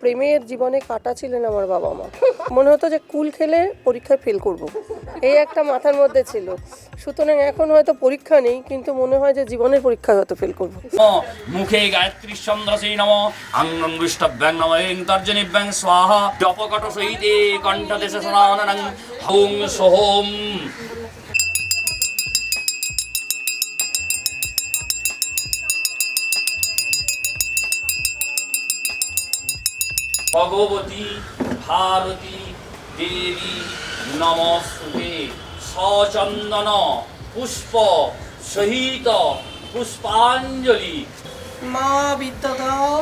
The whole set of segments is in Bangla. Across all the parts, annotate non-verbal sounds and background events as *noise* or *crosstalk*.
প্রেমের জীবনে কাটা ছিলেন আমার বাবা মা মনে হতো যে কুল খেলে পরীক্ষায় ফেল করব। এই একটা মাথার মধ্যে ছিল সুতরাং এখন হয়তো পরীক্ষা নেই, কিন্তু মনে হয় যে জীবনের পরীক্ষা হয়তো ফেল করব। মুখে গায়ত্রী চন্দ্রসী নম, আঙ্গং বিষ্টভ্যাং নম এং তর্জনীভ্যাং স্বাহা জপকট সহিতে কণ্ঠদেশে সনাননং হৌং সোহম ভগবতী ভারতী দেবী নমস্তুতে সচন্দন পুষ্প সহিত পুষ্পাঞ্জলি। মা বিদ্যা দাও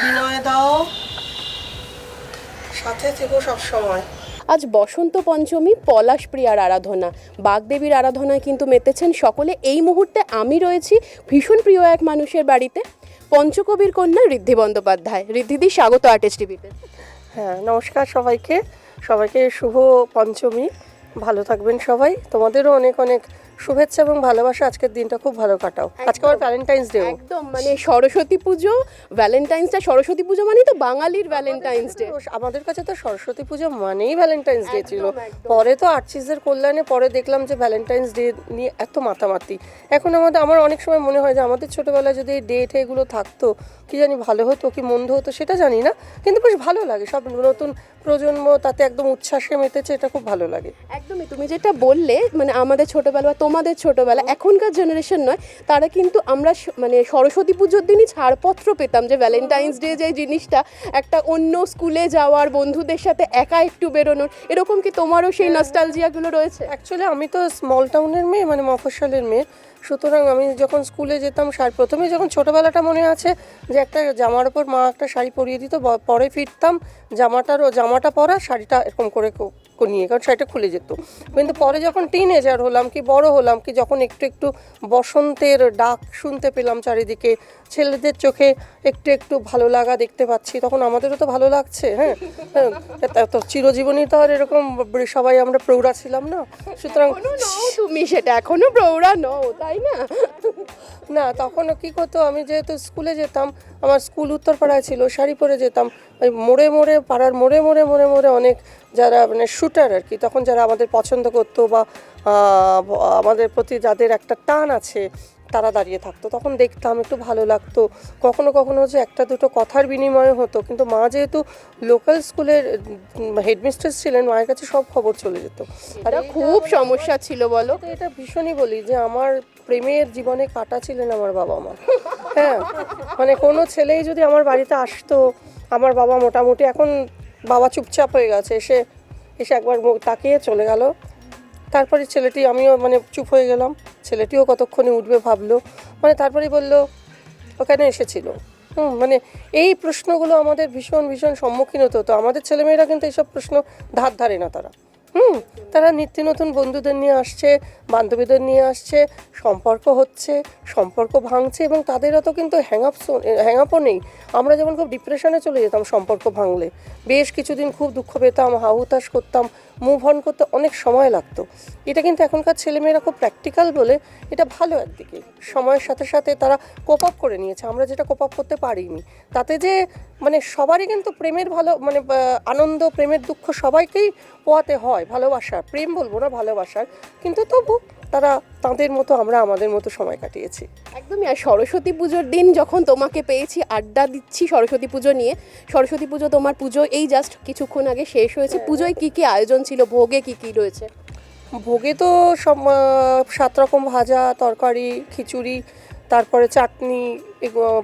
বিনয় দাও সাথে থেকো সব সময় আজ বসন্ত পঞ্চমী পলাশ প্রিয়ার আরাধনা। বাগদেবীর আরাধনায় কিন্তু মেতেছেন সকলে। এই মুহূর্তে আমি রয়েছি ভীষণ প্রিয় এক মানুষের বাড়িতে। পঞ্চকবির কন্যা ঋদ্ধি বন্দ্যোপাধ্যায়। ঋদ্ধিদি, স্বাগত আর্টিস্ট টিভিতে হ্যাঁ নমস্কার সবাইকে। সবাইকে শুভ পঞ্চমী। ভালো থাকবেন সবাই। তোমাদেরও অনেক অনেক শুভেচ্ছা এবং ভালোবাসা। আজকের দিনটা খুব ভালো কাটাও। আজকে আমার ভ্যালেন্টাইন্স ডে একদম মানে সরস্বতী পুজো ভ্যালেন্টাইন্স ডে সরস্বতী পুজো মানেই তো বাঙালির ভ্যালেন্টাইন্স ডে আমাদের কাছে তো সরস্বতী পুজো মানেই ভ্যালেন্টাইন্স ডে ছিল। পরে তো আর্চিসের কল্যাণে পরে দেখলাম যে ভ্যালেন্টাইন্স ডে নিয়ে এত মাতামাতি। এখন আমাদের আমার অনেক সময় মনে হয় যে আমাদের ছোটবেলায় যদি এই ডেট এগুলো থাকতো কি জানি ভালো হতো কি মন্দ হতো সেটা জানি না কিন্তু বেশ ভালো লাগে। সব নতুন প্রজন্ম তাতে একদম উচ্ছ্বাসে মেতেছে এটা খুব ভালো লাগে। একদমই তুমি যেটা বললে মানে আমাদের ছোটবেলা বা তোমাদের ছোটবেলা এখনকার জেনারেশন নয় তারা কিন্তু আমরা মানে সরস্বতী পুজোর দিনই ছাড়পত্র পেতাম যে ভ্যালেন্টাইন্স ডে যে জিনিসটা একটা অন্য স্কুলে যাওয়ার বন্ধুদের সাথে একা একটু বেরোনোর এরকম কি তোমারও সেই নস্টালজিয়াগুলো রয়েছে? অ্যাকচুয়ালি আমি তো স্মল টাউনের মেয়ে মানে মফস্বলের মেয়ে সুতরাং আমি যখন স্কুলে যেতাম শাড়ি প্রথমে যখন ছোটোবেলাটা মনে আছে যে একটা জামার ওপর মা একটা শাড়ি পরিয়ে দিত পরে ফিরতাম জামাটারও জামাটা পরা শাড়িটা এরকম করে নিয়ে কারণ শাড়িটা খুলে যেত। কিন্তু পরে যখন টিনেজার হলাম কি বড় হলাম কি যখন একটু একটু বসন্তের ডাক শুনতে পেলাম চারিদিকে ছেলেদের চোখে একটু একটু ভালো লাগা দেখতে পাচ্ছি তখন আমাদেরও তো ভালো লাগছে হ্যাঁ? হ্যাঁ, তা- চিরজীবনই তো আর এরকম সবাই আমরা প্রৌঢ়া ছিলাম না। সুতরাং তুমি সেটা এখনও প্রৌঢ়া নও তাই না? না তখন কি করতো? আমি যেহেতু স্কুলে যেতাম, আমার স্কুল উত্তরপাড়ায় ছিল শাড়ি পরে যেতাম, ওই মোড়ে মোড়ে, পাড়ার মোড়ে মোড়ে মোড়ে মোড়ে অনেক যারা মানে শ্যুটার আর কি, তখন যারা আমাদের পছন্দ করতো বা আমাদের প্রতি যাদের একটা টান আছে তারা দাঁড়িয়ে থাকতো। তখন দেখতাম একটু ভালো লাগতো। কখনো কখনো যে একটা দুটো কথার বিনিময় হতো। কিন্তু মা যেহেতু লোকাল স্কুলের হেডমিস্ট্রেস ছিলেন মায়ের কাছে সব খবর চলে যেত। আর এটা খুব সমস্যা ছিল বলো। এটা ভীষণই বলি যে আমার প্রেমের জীবনে কাটা ছিলেন আমার বাবা মা। *laughs* হ্যাঁ মানে কোনো ছেলেই যদি আমার বাড়িতে আসতো আমার বাবা মোটামুটি এখন বাবা চুপচাপ হয়ে গেছে। এসে এসে একবার তাকিয়ে চলে গেল। তারপরে ছেলেটি, আমিও মানে চুপ হয়ে গেলাম। ছেলেটিও কতক্ষণে উঠবে ভাবলো। মানে তারপরে বলল ওখানে এসেছিল? হুম মানে এই প্রশ্নগুলো আমাদের ভীষণ ভীষণ সম্মুখীন হতো তো আমাদের ছেলেমেয়েরা কিন্তু এইসব প্রশ্ন ধার ধারে না তারা। হুম, তারা নিত্য নতুন বন্ধুদের নিয়ে আসছে, বান্ধবীদের নিয়ে আসছে, সম্পর্ক হচ্ছে, সম্পর্ক ভাঙছে এবং তাদেরও তো কিন্তু হ্যাংআপ হ্যাংআপও নেই। আমরা যেমন খুব ডিপ্রেশনে চলে যেতাম সম্পর্ক ভাঙলে। বেশ কিছুদিন খুব দুঃখ পেতাম, হাহুতাশ করতাম মুভ অন করতে অনেক সময় লাগতো। এটা কিন্তু এখনকার ছেলেমেয়েরা খুব প্র্যাকটিক্যাল বলে এটা ভালো একদিকে। সময়ের সাথে সাথে তারা কোপ আপ করে নিয়েছে। আমরা যেটা কোপ আপ করতে পারিনি। তাতে যে মানে সবারই কিন্তু প্রেমের ভালো মানে আনন্দ, প্রেমের দুঃখ সবাইকেই পোয়াতে হয়। ভালোবাসার প্রেম বলব না ভালোবাসার কিন্তু তবু তারা তাদের মতো আমরা আমাদের মতো সময় কাটিয়েছি। একদমই আর সরস্বতী পুজোর দিন যখন তোমাকে পেয়েছি আড্ডা দিচ্ছি সরস্বতী পুজো নিয়ে সরস্বতী পুজো তোমার পুজো এই জাস্ট কিছুক্ষণ আগে শেষ হয়েছে। পুজোয় কি কি আয়োজন ছিল? ভোগে কি কি রয়েছে? ভোগে তো সব সাত রকম ভাজা তরকারি খিচুড়ি তারপরে চাটনি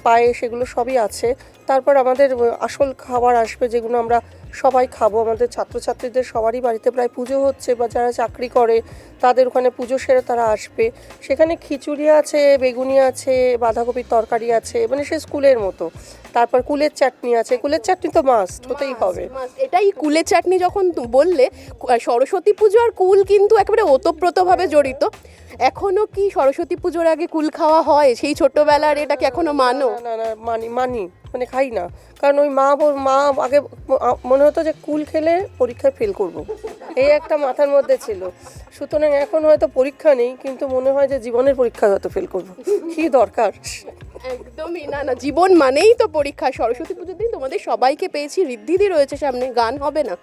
পায়েস এগুলো সবই আছে। তারপর আমাদের আসল খাবার আসবে যেগুলো আমরা সবাই খাব। আমাদের ছাত্রছাত্রীদের সবারই বাড়িতে প্রায় পুজো হচ্ছে বা যারা চাকরি করে, তাদের ওখানে পুজো সেরে তারা আসবে। সেখানে খিচুড়ি আছে, বেগুনি আছে, বাঁধাকপির তরকারি আছে মানে সে স্কুলের মতো। তারপর কুলের চাটনি আছে। কুলের চাটনি তো মাস্ট হতেই হবে। এটাই কুলের চাটনি যখন বললে সরস্বতী পুজো আর কুল কিন্তু একেবারে ওতপ্রোতভাবে জড়িত। এখনও কি সরস্বতী পুজোর আগে কুল খাওয়া হয়? সেই ছোটবেলার এটা কি এখনও মানো? না না মানি মানি মানে খাই না। কারণ ওই মা মা আগে মনে হতো যে কুল খেলে পরীক্ষায় ফেল করব। এই একটা মাথার মধ্যে ছিল। সুতরাং এখন হয়তো পরীক্ষা নেই কিন্তু মনে হয় যে জীবনের পরীক্ষা হয়তো ফেল করব। কি দরকার? একদমই। না না, জীবন মানেই তো পরীক্ষা। সরস্বতী পুজোর দিন তোমাদের সবাইকে পেয়েছি। ঋদ্ধিদি রয়েছে সামনে। গান হবে না?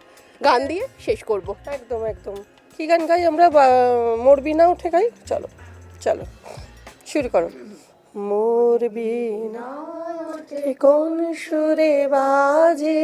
গান দিয়ে শেষ করব। একদম একদম। কি গান গাই আমরা? মরবি না উঠে গাই? চলো চলো। শুরু করো। মরবি না কোন সুরে বাজে?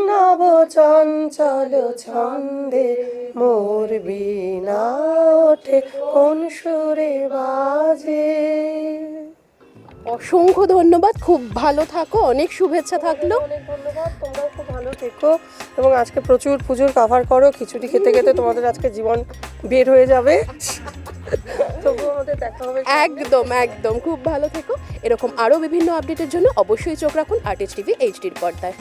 নব চঞ্চল ছন্দে মোর বিনা ওঠে কোন সুরে বাজে। অসংখ্য ধন্যবাদ খুব ভালো থাকো অনেক শুভেচ্ছা থাকল। অনেক ধন্যবাদ তোমরাও খুব ভালো থেকো এবং আজকে প্রচুর পুজোর কাভার করো খিচুড়ি খেতে খেতে তোমাদের আজকে জীবন বের হয়ে যাবে। একদম একদম খুব ভালো থেকো। এরকম আরও বিভিন্ন আপডেটের জন্য অবশ্যই চোখ রাখুন আর্টিস্ট টিভি এইচডির পর্দায়।